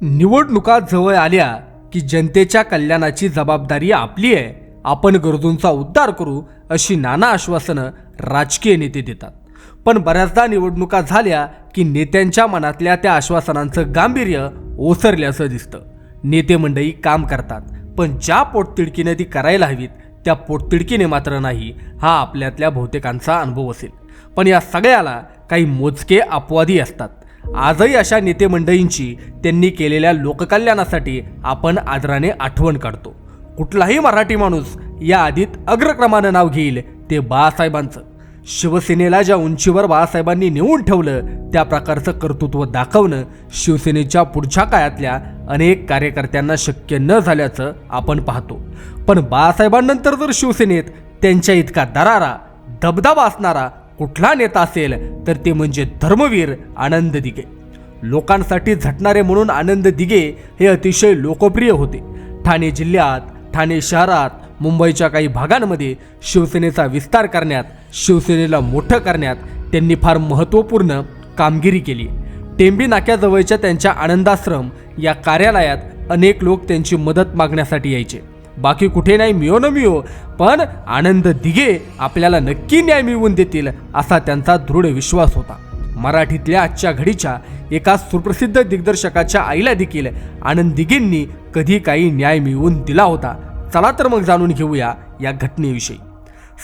निवडणुका जवळ आल्या की जनतेच्या कल्याणाची जबाबदारी आपली आहे. आपण गरजूंचा उद्धार करू अशी नाना आश्वासनं राजकीय नेते देतात. पण बऱ्याचदा निवडणुका झाल्या की नेत्यांच्या मनातल्या त्या आश्वासनांचं गांभीर्य ओसरल्याचं दिसतं. नेते मंडळी काम करतात पण ज्या पोटतिडकीने ती करायला हवीत त्या पोटतिडकीने मात्र नाही हा आपल्यातल्या बहुतेकांचा अनुभव असेल. पण या सगळ्याला काही मोजके अपवादी असतात. आजही अशा नेते मंडळींची त्यांनी केलेल्या लोककल्याणासाठी आपण आदराने आठवण काढतो. कुठलाही मराठी माणूस या आधीत अग्रक्रमानं नाव घेईल ते बाळासाहेबांचं. शिवसेनेला ज्या उंचीवर बाळासाहेबांनी नेऊन ठेवलं त्या प्रकारचं कर्तृत्व दाखवणं शिवसेनेच्या पुढच्या काळातल्या अनेक कार्यकर्त्यांना शक्य न झाल्याचं आपण पाहतो. पण बाळासाहेबांनंतर जर शिवसेनेत त्यांच्या इतका दरारा दबदबा असणारा कुठला नेता असेल तर ते म्हणजे धर्मवीर आनंद दिघे. लोकांसाठी झटणारे म्हणून आनंद दिघे हे अतिशय लोकप्रिय होते. ठाणे जिल्ह्यात ठाणे शहरात मुंबईच्या काही भागांमध्ये शिवसेनेचा विस्तार करण्यात शिवसेनेला मोठं करण्यात त्यांनी फार महत्त्वपूर्ण कामगिरी केली. टेंबी नाक्याजवळच्या त्यांच्या आनंदाश्रम या कार्यालयात अनेक लोक त्यांची मदत मागण्यासाठी यायचे. बाकी कुठे नाही मिळो न मिळो पण आनंद दिघे आपल्याला नक्की न्याय मिळवून देतील असा त्यांचा दृढ विश्वास होता. मराठीतल्या आजच्या घडीच्या एका सुप्रसिद्ध दिग्दर्शकाच्या आईला देखील आनंद दिघेंनी कधी काही न्याय मिळवून दिला होता. चला तर मग जाणून घेऊया या घटनेविषयी.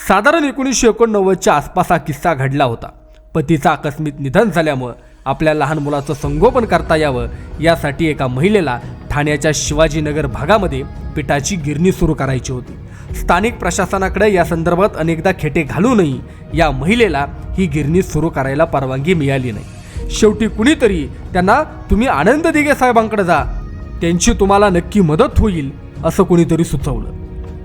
साधारण एकोणीसशे एकोणनव्वदच्या आसपास हा किस्सा घडला होता. पतीचं आकस्मिक निधन झाल्यामुळं आपल्या लहान मुलाचं संगोपन करता यावं यासाठी एका महिलेला ठाण्याच्या शिवाजीनगर भागामध्ये पिठाची गिरणी सुरू करायची होती. स्थानिक प्रशासनाकडे या संदर्भात अनेकदा खेटे घालूनही या महिलेला ही गिरणी सुरू करायला परवानगी मिळाली नाही. शेवटी कुणीतरी त्यांना तुम्ही आनंद दिघे साहेबांकडे जा त्यांची तुम्हाला नक्की मदत होईल असं कुणीतरी सुचवलं.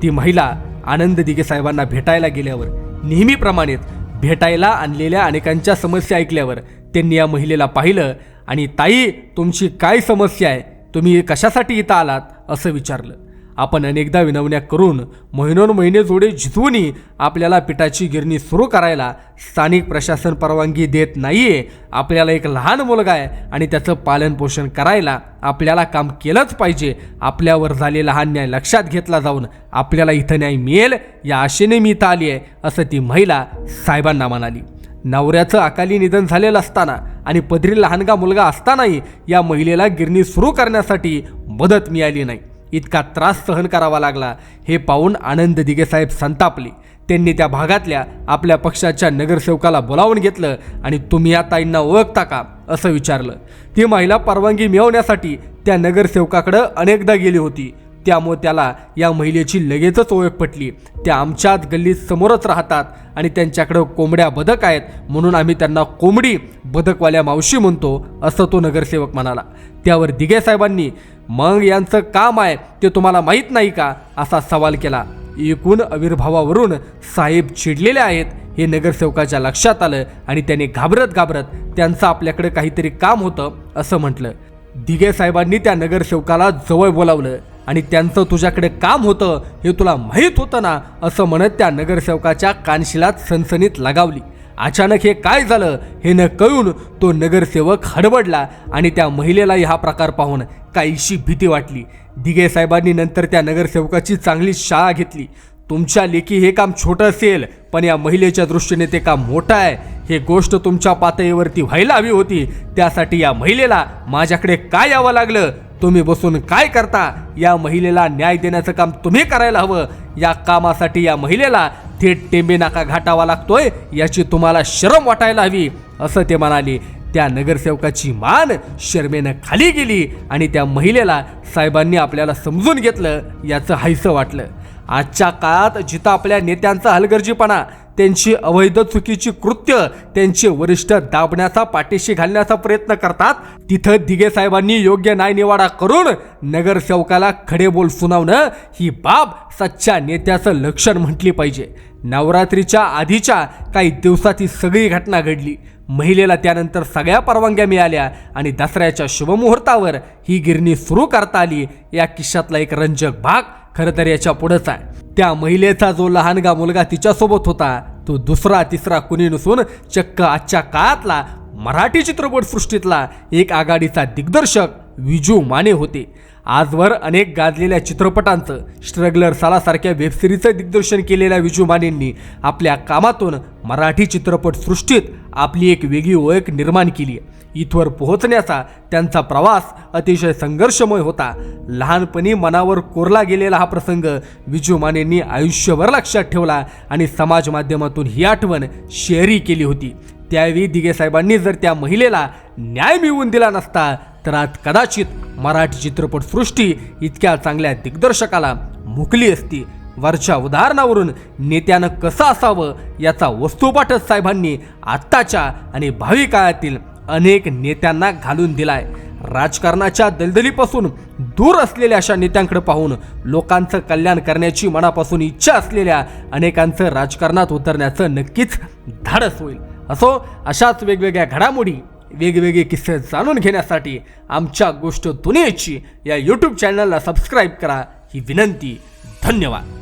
ती महिला आनंद दिघे साहेबांना भेटायला गेल्यावर नेहमीप्रमाणेच भेटायला आणलेल्या अनेकांच्या समस्या ऐकल्यावर त्यांनी या महिलेला पाहिलं आणि ताई तुमची काय समस्या आहे? तुम्ही कशासाठी इथं आलात? असं विचारलं. आपण अनेकदा विनवण्या करून महिनोन महिने जोडे झिजवूनही आपल्याला पिठाची गिरणी सुरू करायला स्थानिक प्रशासन परवानगी देत नाहीये. आपल्याला एक लहान मुलगा आहे आणि त्याचं पालनपोषण करायला आपल्याला काम केलंच पाहिजे. आपल्यावर झालेला हा न्याय लक्षात घेतला जाऊन आपल्याला इथं न्याय मिळेल या आशेने मी इथं आली आहे असं ती महिला साहेबांना म्हणाली. नवऱ्याचं अकाली निधन झालेलं असताना आणि पदरी लहानगा मुलगा असतानाही या महिलेला गिरणी सुरू करण्यासाठी मदत मिळाली नाही. इतका त्रास सहन करावा लागला. हे पाहून आनंद दिगेसाहेब संतापले. त्यांनी त्या भागातल्या आपल्या पक्षाच्या नगरसेवकाला बोलावून घेतलं आणि तुम्ही या ताईंना ओळखता का? असं विचारलं. ती महिला परवानगी मिळवण्यासाठी त्या नगरसेवकाकडं अनेकदा गेली होती. त्यामुळे त्याला या महिलेची लगेचच ओळख पटली. त्या आमच्याच गल्लीत समोरच राहतात आणि त्यांच्याकडं कोंबड्या बदक आहेत म्हणून आम्ही त्यांना कोंबडी बदकवाल्या मावशी म्हणतो असं तो नगरसेवक म्हणाला. त्यावर दिघे साहेबांनी मग यांचं काम आहे ते तुम्हाला माहीत नाही का? असा सवाल केला. एकूण आविर्भावावरून साहेब चिडलेले आहेत हे नगरसेवकाच्या लक्षात आलं आणि त्याने घाबरत घाबरत त्यांचं आपल्याकडे काहीतरी काम होतं असं म्हटलं. दिघे साहेबांनी त्या नगरसेवकाला जवळ बोलावलं. आणि त्यांचं तुझ्याकडे काम होतं हे तुला माहीत होतं ना असं म्हणत त्या नगरसेवकाच्या कानशिलात सनसनीत लगावली. अचानक हे काय झालं हे न कळून तो नगरसेवक हडबडला आणि त्या महिलेलाही हा प्रकार पाहून काहीशी भीती वाटली. दिघे साहेबांनी नंतर त्या नगरसेवकाची चांगली शाळा घेतली. तुमच्या लेखी हे काम छोटं असेल पण या महिलेच्या दृष्टीने ते काम मोठं आहे. हे गोष्ट तुमच्या पातळीवरती व्हायला हवी होती. त्यासाठी या महिलेला माझ्याकडे काय यावं लागलं? तुम्ही बसून काय करता? या महिलेला न्याय देण्याचं काम तुम्ही करायला हवं. या कामासाठी या महिलेला थेट टेंबे नाका घाटावा लागतोय याची तुम्हाला शरम वाटायला हवी असं ते म्हणाले. त्या नगरसेवकाची मान शर्मेनं खाली गेली आणि त्या महिलेला साहेबांनी आपल्याला समजून घेतलं याचं हायसं वाटलं. आजच्या काळात जिथं आपल्या नेत्यांचा हलगर्जीपणा त्यांची अवैध चुकीची कृत्य त्यांचे वरिष्ठ दाबण्याचा पाठीशी घालण्याचा प्रयत्न करतात तिथं दिघे साहेबांनी योग्य न्याय निवाडा करून नगरसेवकाला खडे बोल सुनावणं ही बाब सच्च्या नेत्याचं लक्षण म्हटली पाहिजे. नवरात्रीच्या आधीच्या काही दिवसात ही सगळी घटना घडली. महिलेला त्यानंतर सगळ्या परवानग्या मिळाल्या आणि दसऱ्याच्या शुभमुहूर्तावर ही गिरणी सुरू करता आली. या किस्सातला एक रंजक भाग खरं तर याच्या पुढंच आहे. त्या महिलेचा जो लहानगा मुलगा तिच्यासोबत होता तो दुसरा तिसरा कुणी नसून चक्क आजच्या काळातला मराठी चित्रपट सृष्टीतला एक आघाडीचा दिग्दर्शक विजू माने होते. आजवर अनेक गाजलेल्या चित्रपटांचं स्ट्रगलर सालासारख्या वेबसिरीजचं दिग्दर्शन केलेल्या विजू मानेंनी आपल्या कामातून मराठी चित्रपटसृष्टीत आपली एक वेगळी ओळख निर्माण केली इथवर पोहोचण्याचा त्यांचा प्रवास अतिशय संघर्षमय होता. लहानपणी मनावर कोरला गेलेला हा प्रसंग विजू मानेंनी आयुष्यभर लक्षात ठेवला आणि समाज माध्यमातून ही आठवण शेअरी केली होती. त्यावेळी दिगेसाहेबांनी जर त्या महिलेला न्याय मिळवून दिला नसता तर आज कदाचित मराठी चित्रपटसृष्टी इतक्या चांगल्या दिग्दर्शकाला मुकली असती. वरच्या उदाहरणावरून नेत्यानं कसं असावं याचा वस्तुपाठच साहेबांनी आत्ताच्या आणि भावी काळातील अनेक नेत्यांना घालून दिलाय. राजकारणाच्या दलदलीपासून दूर असलेल्या अशा नेत्यांकडे पाहून लोकांचं कल्याण करण्याची मनापासून इच्छा असलेल्या अनेकांचं राजकारणात उतरण्याचं नक्कीच धाडस होईल. असो अशाच वेगवेगळ्या घडामोडी वेगवेगळे किस्से जाणून घेण्यासाठी आमच्या गोष्ट दुनियेची या यूट्यूब चॅनलला सबस्क्राईब करा. ही विनंती. धन्यवाद.